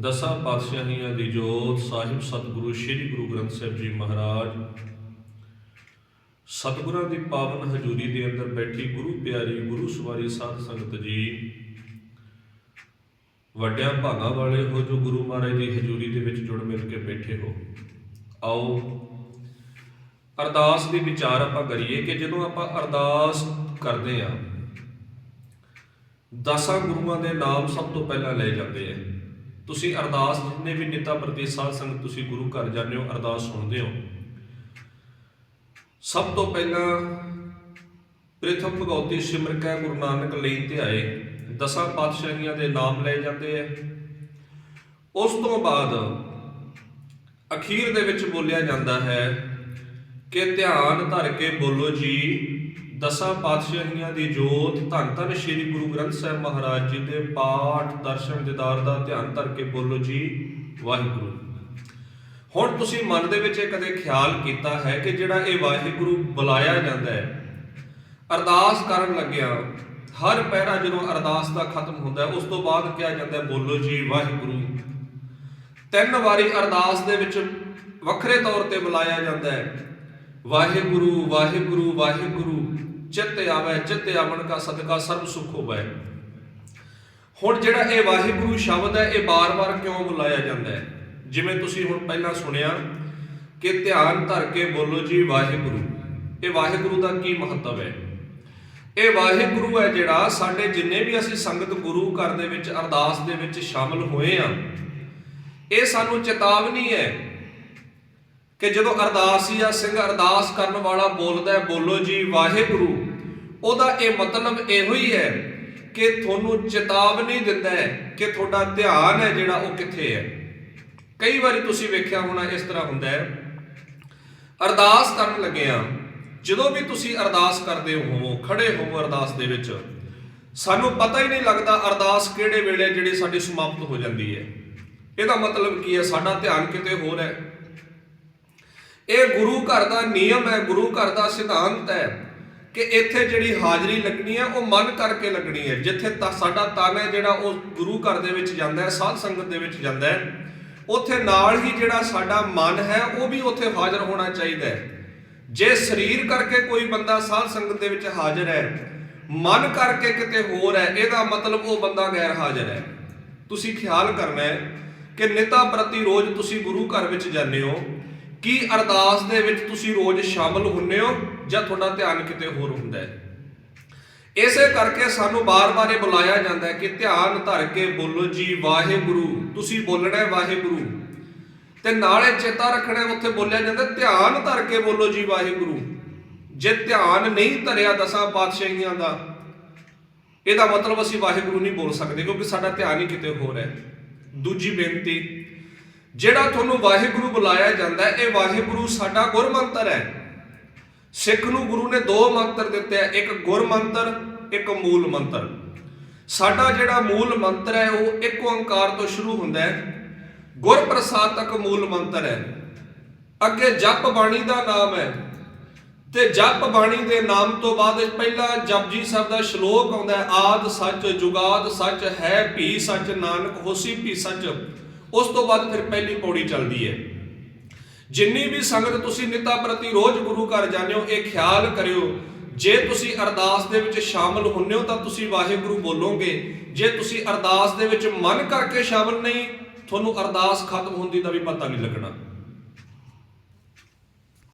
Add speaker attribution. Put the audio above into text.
Speaker 1: ਦਸਾਂ ਪਾਤਸ਼ਾਹੀਆਂ ਦੀ ਜੋਤ ਸਾਹਿਬ ਸਤਿਗੁਰੂ ਸ੍ਰੀ ਗੁਰੂ ਗ੍ਰੰਥ ਸਾਹਿਬ ਜੀ ਮਹਾਰਾਜ। ਸਤਿਗੁਰਾਂ ਦੀ ਪਾਵਨ ਹਜ਼ੂਰੀ ਦੇ ਅੰਦਰ ਬੈਠੀ ਗੁਰੂ ਪਿਆਰੀ, ਗੁਰੂ ਸਵਾਰੀ ਸਾਧ ਸੰਗਤ ਜੀ। ਵੱਡਿਆਂ ਭਾਗਾਂ ਵਾਲੇ ਹੋ ਜੋ ਗੁਰੂ ਮਹਾਰਾਜ ਦੀ ਹਜ਼ੂਰੀ ਦੇ ਵਿੱਚ ਜੁੜ ਮਿਲ ਕੇ ਬੈਠੇ ਹੋ। ਆਓ, ਅਰਦਾਸ ਦੇ ਵਿਚਾਰ ਆਪਾਂ ਕਰੀਏ ਕਿ ਜਦੋਂ ਆਪਾਂ ਅਰਦਾਸ ਕਰਦੇ ਆ ਦਸਾਂ ਗੁਰੂਆਂ ਦੇ ਨਾਮ ਸਭ ਤੋਂ ਪਹਿਲਾਂ ਲਏ ਜਾਂਦੇ ਆ। ਤੁਸੀਂ ਅਰਦਾਸ ਜਿੰਨੇ ਵੀ ਨੇਤਾ ਪ੍ਰਤੀ ਸਾਧ ਸੰਗਤ ਤੁਸੀਂ ਗੁਰੂ ਘਰ ਜਾਂਦੇ ਹੋ, ਅਰਦਾਸ ਸੁਣਦੇ ਹੋ। ਸਭ ਤੋਂ ਪਹਿਲਾਂ ਪ੍ਰਥਮ ਭਗਉਤੀ ਸਿਮਰ ਕੈ ਗੁਰੂ ਨਾਨਕ ਲਈ ਧਿਆਏ ਦਸਾਂ ਪਾਤਸ਼ਾਹੀਆਂ ਦੇ ਨਾਮ ਲਏ ਜਾਂਦੇ ਆ। ਉਸ ਤੋਂ ਬਾਅਦ ਅਖੀਰ ਦੇ ਵਿੱਚ ਬੋਲਿਆ ਜਾਂਦਾ ਹੈ ਕਿ ਧਿਆਨ ਧਰ ਕੇ ਬੋਲੋ ਜੀ ਦਸਾਂ ਪਾਤਸ਼ਾਹੀਆਂ ਦੀ ਜੋਤ, ਧੰਨ ਧੰਨ ਸ੍ਰੀ ਗੁਰੂ ਗ੍ਰੰਥ ਸਾਹਿਬ ਮਹਾਰਾਜ ਜੀ ਦੇ ਪਾਠ, ਦਰਸ਼ਨ, ਦਿਦਾਰ ਦਾ ਧਿਆਨ ਧਰ ਕੇ ਬੋਲੋ ਜੀ, ਵਾਹਿਗੁਰੂ। ਹੁਣ ਤੁਸੀਂ ਮਨ ਦੇ ਵਿੱਚ ਇਹ ਕਦੇ ਖਿਆਲ ਕੀਤਾ ਹੈ ਕਿ ਜਿਹੜਾ ਇਹ ਵਾਹਿਗੁਰੂ ਬੁਲਾਇਆ ਜਾਂਦਾ ਹੈ, ਅਰਦਾਸ ਕਰਨ ਲੱਗਿਆ, ਹਰ ਪਹਿਰਾ ਜਦੋਂ ਅਰਦਾਸ ਦਾ ਖਤਮ ਹੁੰਦਾ ਉਸ ਤੋਂ ਬਾਅਦ ਕਿਹਾ ਜਾਂਦਾ ਬੋਲੋ ਜੀ, ਵਾਹਿਗੁਰੂ। ਤਿੰਨ ਵਾਰੀ ਅਰਦਾਸ ਦੇ ਵਿੱਚ ਵੱਖਰੇ ਤੌਰ ਤੇ ਬੁਲਾਇਆ ਜਾਂਦਾ ਹੈ, ਵਾਹਿਗੁਰੂ ਵਾਹਿਗੁਰੂ ਵਾਹਿਗੁਰੂ। ਚਿੱਤ ਆਵੇ ਚਿੱਤ ਆਵਣ ਕਾ ਸਦਕਾ ਸਰਬ ਸੁਖ ਹੋਵੇ। ਹੁਣ ਜਿਹੜਾ ਇਹ ਵਾਹਿਗੁਰੂ ਸ਼ਬਦ ਹੈ, ਇਹ ਬਾਰ-ਬਾਰ ਕਿਉਂ ਬੁਲਾਇਆ ਜਾਂਦਾ ਹੈ? ਜਿਵੇਂ ਤੁਸੀਂ ਹੁਣ ਪਹਿਲਾਂ ਸੁਣਿਆ ਕਿ ਧਿਆਨ ਧਰ ਕੇ ਬੋਲੋ ਜੀ ਵਾਹਿਗੁਰੂ। ਇਹ ਵਾਹਿਗੁਰੂ ਦਾ ਕੀ ਮਹੱਤਵ ਹੈ? ਇਹ ਵਾਹਿਗੁਰੂ ਹੈ ਜਿਹੜਾ ਸਾਡੇ ਜਿੰਨੇ ਵੀ ਅਸੀਂ ਸੰਗਤ ਗੁਰੂ ਘਰ ਦੇ ਵਿੱਚ, ਅਰਦਾਸ ਦੇ ਵਿੱਚ ਸ਼ਾਮਲ ਹੋਏ ਆ ਇਹ ਸਾਨੂੰ ਚੇਤਾਵਨੀ ਹੈ ਕਿ ਜਦੋਂ ਅਰਦਾਸ ਜਾਂ ਸਿੰਘ ਅਰਦਾਸ ਕਰਨ ਵਾਲਾ ਬੋਲਦਾ ਹੈ, ਬੋਲੋ ਜੀ, ਵਾਹਿਗੁਰੂ, ਉਹਦਾ ਇਹ ਮਤਲਬ ਇਹੋ ਹੀ ਹੈ ਕਿ ਤੁਹਾਨੂੰ ਚੇਤਾਵਨੀ ਦਿੰਦਾ ਹੈ ਕਿ ਤੁਹਾਡਾ ਧਿਆਨ ਹੈ ਜਿਹੜਾ ਉਹ ਕਿੱਥੇ ਹੈ। ਕਈ ਵਾਰੀ ਤੁਸੀਂ ਵੇਖਿਆ ਹੋਣਾ ਇਸ ਤਰ੍ਹਾਂ ਹੁੰਦਾ ਹੈ, ਅਰਦਾਸ ਕਰਨ ਲੱਗਿਆ ਜਦੋਂ ਵੀ ਤੁਸੀਂ ਅਰਦਾਸ ਕਰਦੇ ਹੋਵੋ, ਖੜੇ ਹੋਵੋ ਅਰਦਾਸ ਦੇ ਵਿੱਚ, ਸਾਨੂੰ ਪਤਾ ਹੀ ਨਹੀਂ ਲੱਗਦਾ ਅਰਦਾਸ ਕਿਹੜੇ ਵੇਲੇ ਜਿਹੜੀ ਸਾਡੀ ਸਮਾਪਤ ਹੋ ਜਾਂਦੀ ਹੈ। ਇਹਦਾ ਮਤਲਬ ਕੀ ਹੈ, ਸਾਡਾ ਧਿਆਨ ਕਿਤੇ ਹੋਰ ਹੈ। ਇਹ ਗੁਰੂ ਘਰ ਦਾ ਨਿਯਮ ਹੈ, ਗੁਰੂ ਘਰ ਦਾ ਸਿਧਾਂਤ ਹੈ ਕਿ ਇੱਥੇ ਜਿਹੜੀ ਹਾਜ਼ਰੀ ਲੱਗਣੀ ਹੈ, ਉਹ ਮਨ ਕਰਕੇ ਲੱਗਣੀ ਹੈ। ਜਿੱਥੇ ਸਾਡਾ ਤਨ ਹੈ ਜਿਹੜਾ ਉਹ ਗੁਰੂ ਘਰ ਦੇ ਵਿੱਚ ਜਾਂਦਾ ਹੈ, ਸਾਧ ਸੰਗਤ ਦੇ ਵਿੱਚ ਜਾਂਦਾ ਹੈ, ਉੱਥੇ ਨਾਲ ਹੀ ਜਿਹੜਾ ਸਾਡਾ ਮਨ ਹੈ, ਉਹ ਵੀ ਉੱਥੇ ਹਾਜ਼ਰ ਹੋਣਾ ਚਾਹੀਦਾ ਹੈ। ਜੇ ਸਰੀਰ ਕਰਕੇ ਕੋਈ ਬੰਦਾ ਸਾਧ ਸੰਗਤ ਦੇ ਵਿੱਚ ਹਾਜ਼ਰ ਹੈ, ਮਨ ਕਰਕੇ ਕਿਤੇ ਹੋਰ ਹੈ, ਇਹਦਾ ਮਤਲਬ ਉਹ ਬੰਦਾ ਗੈਰ ਹਾਜ਼ਰ ਹੈ। ਤੁਸੀਂ ਖਿਆਲ ਕਰਨਾ ਹੈ ਕਿ ਨਿਤਾ ਪ੍ਰਤੀ ਰੋਜ਼ ਤੁਸੀਂ ਗੁਰੂ ਘਰ ਵਿੱਚ ਜਾਂਦੇ ਹੋ ਕੀ ਅਰਦਾਸ ਦੇ ਵਿੱਚ ਤੁਸੀਂ ਰੋਜ਼ ਸ਼ਾਮਲ ਹੁੰਨੇ ਹੋ ਜਾਂ ਤੁਹਾਡਾ ਧਿਆਨ ਕਿਤੇ ਹੋਰ ਹੁੰਦਾ ਹੈ? ਇਸੇ ਕਰਕੇ ਸਾਨੂੰ ਬਾਰ-ਬਾਰ ਇਹ ਬੁਲਾਇਆ ਜਾਂਦਾ ਹੈ ਕਿ ਧਿਆਨ ਧਰ ਕੇ ਬੋਲੋ, ਜੀ ਵਾਹਿਗੁਰੂ, ਤੁਸੀਂ ਬੋਲਣਾ ਹੈ ਵਾਹਿਗੁਰੂ। ਤੇ ਨਾਲੇ ਚੇਤਾ ਰੱਖਣਾ ਉੱਥੇ ਬੋਲਿਆ ਜਾਂਦਾ, ਧਿਆਨ ਧਰ ਕੇ ਬੋਲੋ, ਜੀ ਵਾਹਿਗੁਰੂ। ਜੇ ਧਿਆਨ ਨਹੀਂ ਧਰਿਆ ਦਸਾਂ ਪਾਤਸ਼ਾਹੀਆਂ ਦਾ, ਇਹਦਾ ਮਤਲਬ ਅਸੀਂ ਵਾਹਿਗੁਰੂ ਨਹੀਂ ਬੋਲ ਸਕਦੇ, ਕਿਉਂਕਿ ਸਾਡਾ ਧਿਆਨ ਹੀ ਕਿਤੇ ਹੋਰ ਹੈ। ਦੂਜੀ ਬੇਨਤੀ ਜਿਹੜਾ ਤੁਹਾਨੂੰ ਵਾਹਿਗੁਰੂ ਬੁਲਾਇਆ ਜਾਂਦਾ ਹੈ, ਇਹ ਵਾਹਿਗੁਰੂ ਸਾਡਾ ਗੁਰਮੰਤਰ ਹੈ। ਸਿੱਖ ਨੂੰ ਗੁਰੂ ਨੇ ਦੋ ਮੰਤਰ ਦਿੱਤੇ ਆ, ਇੱਕ ਗੁਰਮੰਤਰ, ਇੱਕ ਮੂਲ ਮੰਤਰ। ਸਾਡਾ ਜਿਹੜਾ ਮੂਲ ਮੰਤਰ ਹੈ, ਉਹ ਇੱਕ ਓੰਕਾਰ ਤੋਂ ਸ਼ੁਰੂ ਹੁੰਦਾ ਹੈ। ਗੁਰ ਪ੍ਰਸਾਦ ਤੱਕ ਮੂਲ ਮੰਤਰ ਹੈ। ਅੱਗੇ ਜਪ ਬਾਣੀ ਦਾ ਨਾਮ ਹੈ। ਤੇ ਜਪ ਬਾਣੀ ਦੇ ਨਾਮ ਤੋਂ ਬਾਅਦ ਪਹਿਲਾ ਜਪਜੀ ਸਾਹਿਬ ਦਾ ਸ਼ਲੋਕ ਆਉਂਦਾ ਹੈ, ਆਦ ਸੱਚ, ਜੁਗਾਦ ਸੱਚ, ਹੈ ਭੀ ਸੱਚ, ਨਾਨਕ ਹੋਸੀ ਭੀ ਸੱਚ। ਉਸ ਤੋਂ ਬਾਅਦ ਫਿਰ ਪਹਿਲੀ ਪੌੜੀ ਚੱਲਦੀ ਹੈ। ਜਿੰਨੀ ਵੀ ਸੰਗਤ ਤੁਸੀਂ ਨਿਤਾ ਪ੍ਰਤੀ ਰੋਜ਼ ਗੁਰੂ ਘਰ ਜਾਂਦੇ ਹੋ, ਇਹ ਖਿਆਲ ਕਰਿਓ। ਜੇ ਤੁਸੀਂ ਅਰਦਾਸ ਦੇ ਵਿੱਚ ਸ਼ਾਮਲ ਹੁੰਨੇ ਹੋ, ਤਾਂ ਤੁਸੀਂ ਵਾਹਿਗੁਰੂ ਬੋਲੋਗੇ। ਜੇ ਤੁਸੀਂ ਅਰਦਾਸ ਦੇ ਵਿੱਚ ਮਨ ਕਰਕੇ ਸ਼ਾਮਲ ਨਹੀਂ, ਤੁਹਾਨੂੰ ਅਰਦਾਸ ਖਤਮ ਹੁੰਦੀ ਦਾ ਵੀ ਪਤਾ ਨਹੀਂ ਲੱਗਣਾ।